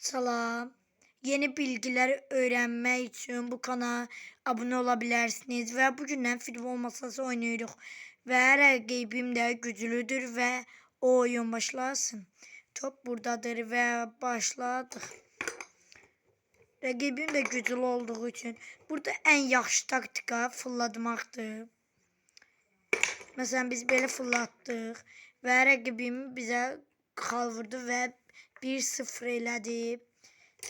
Salam. Yeni bilgiler öğrenmek için bu kanala abone olabilirsiniz. Ve bugünden futbol masası oynuyoruz. Ve rakibim de güçlüdür ve o oyun başlasın. Top buradadır ve başladık. Rakibim de güçlü olduğu için burada en yaxşı taktika fırlatmaqdır. Mesela biz belə fırlatdıq və rəqibim bizə xal vurdu və 1-0 elədi.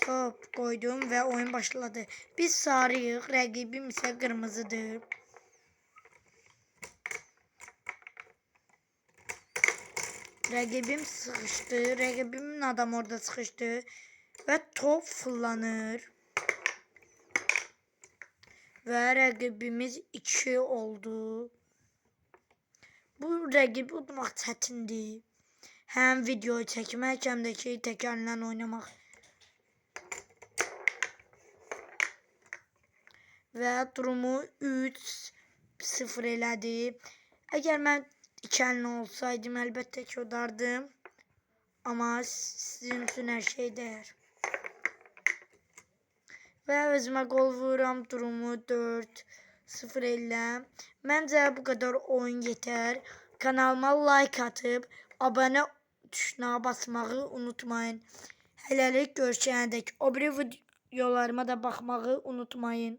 Top koydum və oyun başladı. Biz sarıyıq, rəqibim isə qırmızıdır. Rəqibim sıxışdı, rəqibimin adam orada sıxışdı və top fırlanır. Və rəqibimiz 2 oldu. Bu rəqibi udmaq çətindir. Həm video çəkmək, həm də ki, təkərlə oynamaq. Və durumu 3-0 elədi. Əgər mən iki əllə olsaydım, əlbəttə ki, udardım. Amma sizin üçün hər şey dəyər. Və özümə qol vururam, durumu 4-0 elə. Məncə bu qədər oyun yetər. Kanalıma like atıp abone tuşuna basmağı unutmayın. Hələlik görüşənədək o biri videolarıma da baxmağı unutmayın.